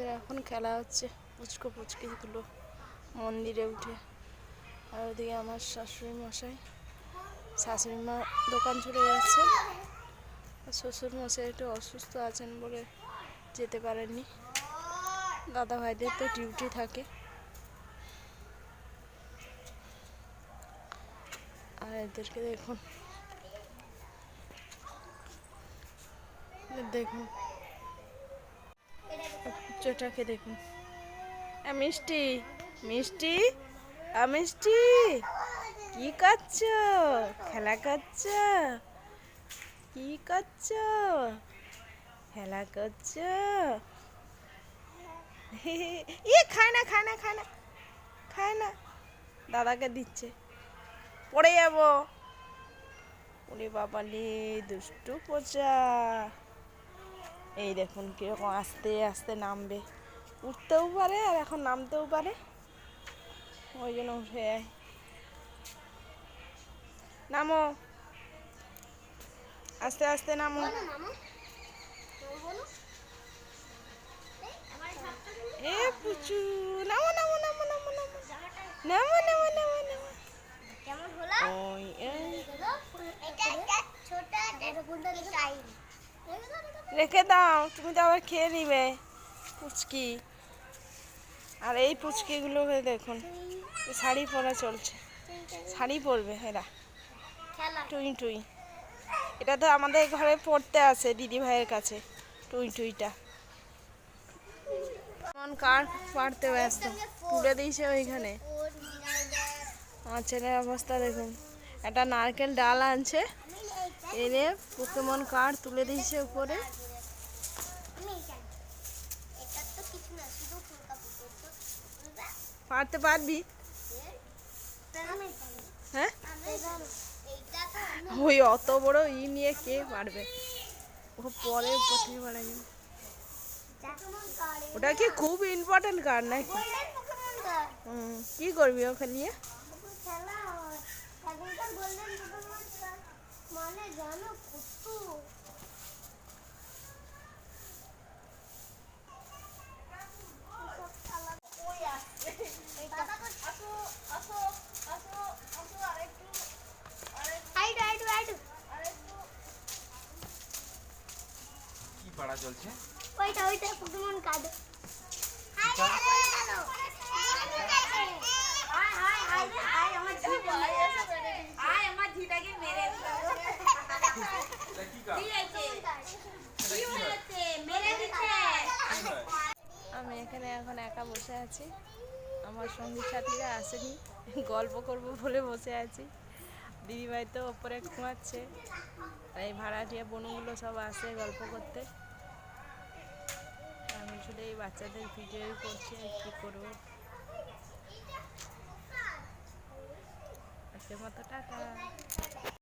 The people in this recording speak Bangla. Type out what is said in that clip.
ওদের এখন খেলা হচ্ছে। পুচকো পুচকিগুলো মন্দিরে উঠে। আর ওদিকে আমার শাশুড়ি মশাই। শাশুড়ি মা দোকান চলে যাচ্ছে শ্বশুর মশাই একটু অসুস্থ আছেন বলে যেতে পারেননি। দাদা ভাইদের তো ডিউটি থাকে। আর এদেরকে দেখুন। দেখুন। চোটাকে দেখুন। মিষ্টি মিষ্টি মিষ্টি, কি করছ খেলা করছ কি করছ খেলা করছ ইয়ে খায় না খায় না খায় না খায় না। দাদাকে দিচ্ছে। পড়ে যাব। উনি বাবা রে দুষ্টু পচা। এই দেখুন কীরকম আস্তে আস্তে নামবে। উঠতেও পারে আর এখন নামতেও পারে। ওই জন্য উঠে যায়। নামো। আস্তে আস্তে নামো। এ পুচু নামো নামো নামো নামো নামো। নামো নামো নামো নামো। কেমন হলো? ওই এটা ছোট এটা কোনটা টাইম রেখে দাও তুমি তো আবার খেয়ে নিবে পুচকি। আর এই পুচকিগুলোকে দেখুন শাড়ি পরা চলছে। শাড়ি পরবে এরা খেলা। টুই টুই এটা তো আমাদের ঘরে পড়তে আছে দিদি ভাইয়ের কাছে টুই টুইটা। মন কার পারতে ব্যস্ত তুলে দিয়েছে ওইখানে। আমার ছেলের অবস্থা দেখুন একটা নারকেল ডাল আনছে এনে পোকেমন কার্ড তুলে দিয়েছে উপরে। পারতে পারবি? হ্যাঁ? ওই অত বড় ই নিয়ে কে পারবে? ও পরে পথে পারেনি ওটা কি খুব ইম্পর্টেন্ট কার্ড নাকি? কি করবি ওখানে নিয়ে? মানে জানো কত পাড়া চলছে ওইটা ওইটা Pokemon card hi hi hi hi আমার ঝিটাকে মেরে দিল এটা কি কাজ দিয়েছে এটা কি কি হয়? হয়েছে মেরে দিচ্ছে কি হয়? আমি এখানে এখন একা বসে আছি। আমার সঙ্গী সাথীরা আসেনি। গল্প করব বলে বসে আছি। দিদিভাই তো ওপরে ঘুমাচ্ছে। এই ভাড়াটিয়া বনুগুলো সব আসে গল্প করতে। আমি শুধু এই বাচ্চাদের ভিডিও করছি আর কী করব। আজকের মতো টাটা।